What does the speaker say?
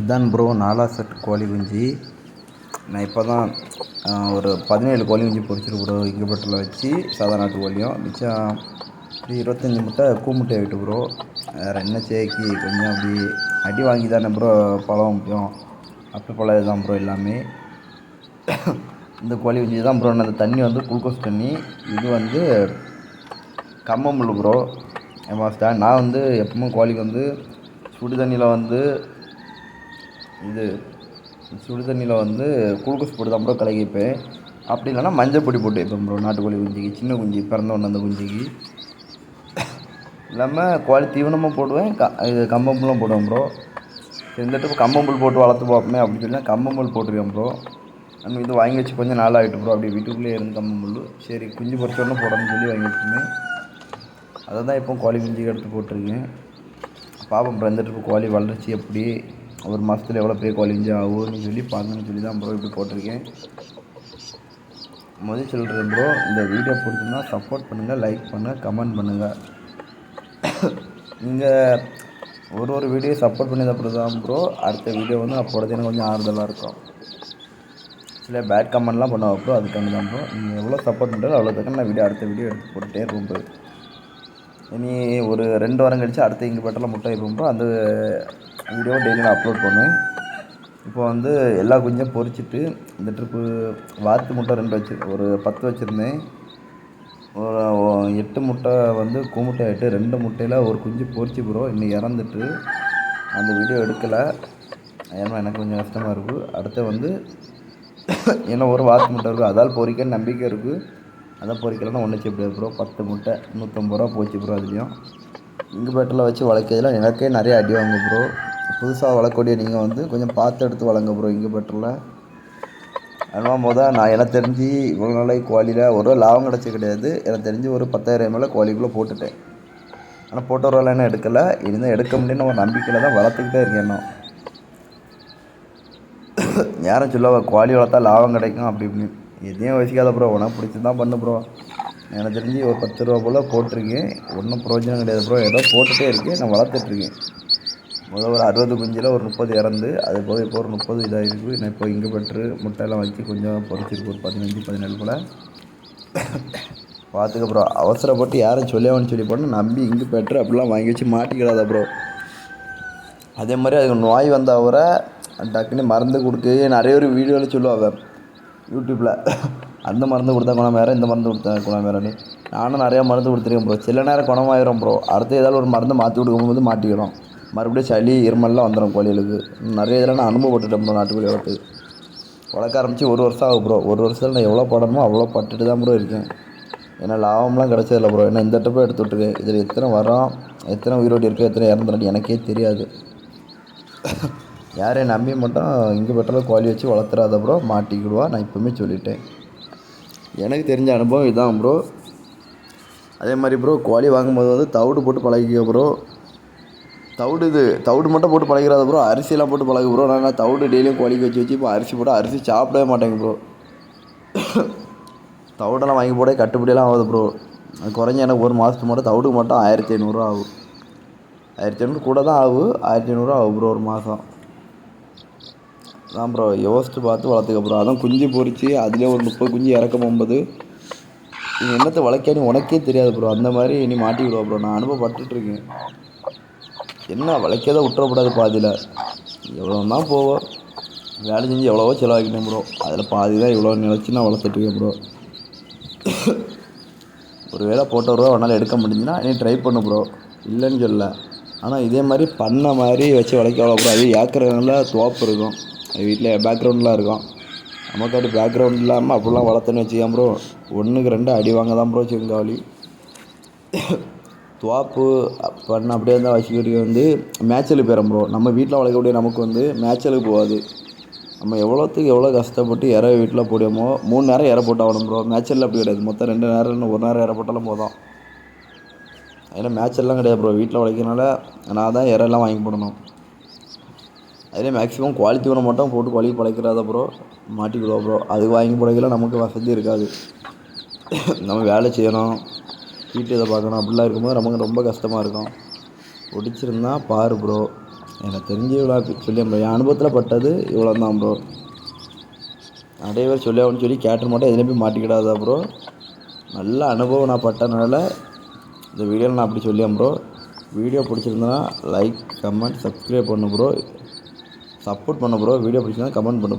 இதான் ப்ரோ நாலா செட் கோழி குஞ்சு. நான் இப்போ தான் ஒரு பதினேழு கோழி குஞ்சு பொரிச்சிருக்கு ப்ரோ இங்கபெட்டரில் வச்சு சாதா நாட்டு கோழியும். மிச்சம் இருபத்தஞ்சி முட்டை கூ முட்டை விட்டு ப்ரோ வேறு என்ன சேக்கி கொஞ்சம் அப்படி அடி வாங்கி தானே ப்ரோ பழம் முக்கியம் அப்படி பழம் தான் ப்ரோ எல்லாமே. இந்த கோழி குஞ்சு தான் ப்ரோ அந்த தண்ணி வந்து குளுக்கோஸ் தண்ணி இது வந்து கம்மமுள்ளு ப்ரோ ஏமா நான் வந்து எப்பவுமே கோழிக்கு வந்து சுடு தண்ணியில் வந்து இது சுடு தண்ணியில் வந்து குளுக்கோஸ் போட்டு தான் ப்ரோ கலக்கி வைப்பேன் அப்படி இல்லைன்னா மஞ்சள் பொடி போட்டு வைப்பேன் ப்ரோ நாட்டுக்கோழி குஞ்சுக்கு சின்ன குஞ்சு பிறந்த ஒன்று அந்த குஞ்சிக்கு. இல்லாமல் கோழி தீவனமாக போடுவேன் க இது கம்பம்புல்லாம் போடுவேன் ப்ரோ இருந்துட்டு கம்பம்புல் போட்டு வளர்த்து பார்ப்போமே அப்படின்னு சொல்லி கம்பம்புல் போட்டிருக்கேன் ப்ரோ நம்ம இது வாங்கி வச்சு கொஞ்சம் நாள் ஆகிட்டு ப்ரோ அப்படி வீட்டுக்குள்ளேயே இருந்து கம்பம்புல். சரி குஞ்சு பொறிச்சோடனே போடணும்னு சொல்லி வாங்கி வச்சுருந்தேன். அதை தான் இப்போ கோழி குஞ்சுக்கு எடுத்து போட்டிருக்கேன். பாப்பம் ப்ரோ இந்த கோழி வளர்ச்சி எப்படி? ஒரு மாதத்துல எவ்வளோ பெரிய கோழி ஆகும்னு சொல்லி பார்க்கணும்னு சொல்லி தான் ப்ரோ இப்படி போட்டிருக்கேன். முதல் சொல்கிறேன் ப்ரோ இந்த வீடியோ பிடிச்சிருந்தா சப்போர்ட் பண்ணுங்கள் லைக் பண்ணுங்கள் கமெண்ட் பண்ணுங்கள் நீங்கள் ஒரு ஒரு வீடியோ சப்போர்ட் பண்ணி அப்புறம் தான் ப்ரோ அடுத்த வீடியோ வந்து அப்போது எனக்கு கொஞ்சம் ஆறுதலாக இருக்கும். சில பேட் கமெண்ட்லாம் பண்ணுவோம் ப்ரோ அதுக்காண்டி தான் ப்ரோ நீங்கள் எவ்வளோ சப்போர்ட் பண்ணுறோ அவ்வளோ தக்க நான் வீடியோ அடுத்த வீடியோ எடுத்து போட்டுகிட்டே இருக்கும் ப்ரோ இனி ஒரு ரெண்டு வாரம் கழித்து அடுத்த இங்கே பேட்டெல்லாம் முட்டை வைப்போம் ப்ரோ அந்த வீடியோ டெய்லி நான் அப்லோட் பண்ணுவேன். இப்போ வந்து எல்லா குஞ்சும் பொரிச்சிட்டு இந்த ட்ரிப்பு வாத்து முட்டை ரெண்டு வச்சு ஒரு பத்து வச்சுருந்தேன். ஒரு எட்டு முட்டை வந்து கூமுட்டை ஆகிட்டு ரெண்டு முட்டையில் ஒரு குஞ்சு பொறிச்சு ப்ரோ இன்னும் இறந்துட்டு அந்த வீடியோ எடுக்கலை. ஏன்னா எனக்கு கொஞ்சம் கஷ்டமாக இருக்குது அடுத்து வந்து ஏன்னா ஒரு வாத்து முட்டை இருக்குது அதால் பொறிக்கன்னு நம்பிக்கை இருக்குது அதான் பொறிக்கலைன்னா ஒன்றுச்சு எப்படி முடியாது ப்ரோ பத்து முட்டை நூற்றம்பது ரூபா போச்சு ப்ரோ அதுலேயும். இங்குபேட்டரில் வச்சு வளர்க்கறதுல எனக்கே நிறைய அடி வாங்க ப்ரோ புதுசாக வளர்க்கக்கூடிய நீங்கள் வந்து கொஞ்சம் பார்த்து எடுத்து வளங்க ப்ரோ இங்கே பெட்ரோலில் அதனால் மொதல் நான் எனக்கு தெரிஞ்சு இவ்வளோ நாளைக்கு குவாலியில் ஒரு லாபம் கிடச்சி கிடையாது. எனக்கு தெரிஞ்சு ஒரு பத்தாயிரம் மேலே குவாலிக்குள்ளே போட்டுட்டேன். ஆனால் போட்ட ஒரு வேலை எடுக்கலை? இருந்தால் எடுக்க முடியும்னு ஒரு நம்பிக்கையில் தான் வளர்த்துக்கிட்டே இருக்கேன் இன்னும் யாரும் சொல்லுவா குவாலி வளர்த்தா லாபம் கிடைக்கும் அப்படி இப்படின்னு. எதையும் வசிக்காத ப்ரோ உனக்கு பிடிச்சி தான் பண்ணு ப்ரோ எனக்கு தெரிஞ்சு ஒரு பத்து ரூபா போல் போட்டிருக்கேன். ஒன்றும் பிரயோஜனம் கிடையாது ப்ரோ ஏதோ போட்டுகிட்டே இருக்கேன். நான் வளர்த்துட்ருக்கேன் முதல்ல ஒரு அறுபது குஞ்சில் ஒரு முப்பது இறந்து அது போக இப்போ ஒரு முப்பது இதாக இருக்குது நான் இப்போ இங்கே பெற்று முட்டையெல்லாம் வச்சு கொஞ்சம் பொறிச்சிருக்கு. ஒரு பதினஞ்சு பதினேழு போல். பார்த்துக்க ப்ரோ அவசரப்பட்டு யாரும் சொல்லியாவன்னு சொல்லி போனால் நம்பி இங்கே பெற்று அப்படிலாம் வாங்கி வச்சு மாட்டிக்கிடாத ப்ரோ அதே மாதிரி அதுக்கு நோய் வந்தால் கூட டக்குன்னு மருந்து கொடுத்து நிறைய ஒரு வீடியோவில் சொல்லுவாங்க யூடியூப்பில் அந்த மருந்து கொடுத்தா குணம் வேறு இந்த மருந்து கொடுத்தா குணம் வேறேன்னு. நானும் நிறையா மருந்து கொடுத்துருக்கேன் ப்ரோ சில நேரம் குணமாயிரும் ப்ரோ அடுத்து ஏதாவது ஒரு மருந்து மாற்றி கொடுக்கும்போது மாட்டிக்கிறோம். மறுபடியும் சளி இருமல்லாம் வந்துடும் கோழிகளுக்கு நிறைய இதில் நான் அனுபவப்பட்டுட்டேன் ப்ரோ நாட்டுக்கோழி வளர்த்து. வளர்க்க ஆரம்பித்து ஒரு வருஷம் ஆகும் ப்ரோ ஒரு வருஷத்தில் நான் எவ்வளோ படணுமோ அவ்வளோ பட்டுட்டு தான் ப்ரோ இருக்கேன். ஏன்னா லாபம்லாம் கிடச்சதில்ல ப்ரோ ஏன்னா இந்த டப்பை எடுத்து விட்ருக்கேன் இதில் எத்தனை வரோம் எத்தனை உயிரோடு இருக்குது எத்தனை இறந்துடும் எனக்கே தெரியாது. யாரையும் நம்பி மட்டும் இங்கே பெற்றாலும் கோழி வச்சு வளர்த்துறாத ப்ரோ மாட்டிக்கிடுவா நான் இப்போவுமே சொல்லிட்டேன். எனக்கு தெரிஞ்ச அனுபவம் இதுதான் ப்ரோ அதே மாதிரி ப்ரோ கோழி வாங்கும்போது வந்து தவிடு போட்டு பழகிக்க ப்ரோ தவிடு இது தவிடு மட்டும் போட்டு பழகிறாத ப்ரோ அரிசியெல்லாம் போட்டு பழகு ப்ரோ நான் தவிடு டெய்லியும் கோழிக்கு வச்சு வச்சு இப்போ அரிசி போட்டு அரிசி சாப்பிடவே மாட்டேங்க ப்ரோ தவிடெல்லாம் வாங்கி போட கட்டுப்படியெல்லாம் ஆகுது ப்ரோ குறைஞ்ச எனக்கு ஒரு மாதத்துக்கு மட்டும் தவிடுக்கு மட்டும் ஆயிரத்தி ஐநூறுரூவா ஆகும். ஆயிரத்தி ஐநூறு கூட தான் ஆகும். ஆயிரத்தி ஐநூறுரூவா ஆகும் ப்ரோ ஒரு மாதம் தான் ப்ரோ யோசித்து பார்த்து வளர்த்துக்க ப்ரோ அதான் குஞ்சு பொறிச்சு அதுலேயே ஒரு முப்பது குஞ்சு இறக்க போகும்போது நீ என்னத்தை வளர்க்கான்னு உனக்கே தெரியாது ப்ரோ அந்த மாதிரி நீ விடுவா ப்ரோ நான் அனுபவப்பட்டுருக்கேன் என்ன வளைக்கதான் விட்டுறக்கூடாது பாதியில். எவ்வளோ தான் போவோம் வேலை செஞ்சு எவ்வளவோ செலவாக்கிட்டேன் ப்ரோ. அதில் பாதி தான் இவ்வளோ நிலச்சி நான் வளர்த்துட்ருக்கேன் ப்ரோ. ஒரு வேளை போட்ட ரூபா உன்னால் எடுக்க முடிஞ்சுன்னா நீ ட்ரை பண்ணு ப்ரோ. இல்லைன்னு சொல்ல ஆனால் இதே மாதிரி பண்ண மாதிரி வச்சு வளைக்க அவ்வளோ ப்ரோ. அது ஏக்கரில் தோப்பு இருக்கும். வீட்டில் பேக்ரவுண்ட்லாம் இருக்கும். நமக்காட்டி பேக்ரவுண்ட் இல்லாமல் அப்படிலாம் வளர்த்துன்னு வச்சுக்கேன் ப்ரோ. ஒன்றுக்கு ரெண்டு அடி வாங்க தான் ப்ரோ சிங்காவளி துவாப்பு பண்ண அப்படியே இருந்தால் வச்சுக்கிட்டு வந்து மேய்ச்சலுக்கு போயிடும் ப்ரோ நம்ம வீட்டில் வளர்க்கக்கூடிய நமக்கு வந்து மேய்ச்சலுக்கு போகாது. நம்ம எவ்வளோத்துக்கு எவ்வளோ கஷ்டப்பட்டு இற வீட்டில் போடுமோ மூணு நேரம் இற போட்டாகணும் ப்ரோ மேய்ச்சலில் அப்படி கிடையாது. மொத்தம் ரெண்டு நேரம் ஒரு நேரம் இற போட்டாலும் போதும். அதில் மேய்ச்சல்லாம் கிடையாது ப்ரோ வீட்டில் வளர்க்கறனால நான் தான் இறெல்லாம் வாங்கி போடணும். அதில் மேக்ஸிமம் குவாலிட்டி உரம் மட்டும் போட்டு குழி பழைக்கிறாத ப்ரோ மாட்டிக்கிடுவோம் ப்ரோ அது வாங்கி போடக்கல நமக்கு வசதி இருக்காது. நம்ம வேலை செய்யணும். வீட்டு இதை பார்க்கணும். அப்படிலாம் இருக்கும்போது நமக்கு ரொம்ப கஷ்டமாக இருக்கும். பிடிச்சிருந்தா பாரு ப்ரோ எனக்கு தெரிஞ்சு இவ்வளோ சொல்லி ப்ரோ என் அனுபவத்தில் பட்டது இவ்வளோ தான் ப்ரோ நிறைய பேர் சொல்லி ஆகணும்னு சொல்லி கேட்டு மாட்டேன். எதுலேயும் போய் மாட்டிக்கிடாதா ப்ரோ நல்ல அனுபவம் நான் பட்டனால இந்த வீடியோவில் நான் அப்படி சொல்லியேன் ப்ரோ வீடியோ பிடிச்சிருந்தனா லைக் கமெண்ட் சப்ஸ்கிரைப் பண்ணு ப்ரோ சப்போர்ட் பண்ணு ப்ரோ வீடியோ பிடிச்சிருந்தா கமெண்ட் பண்ணு ப்ரோ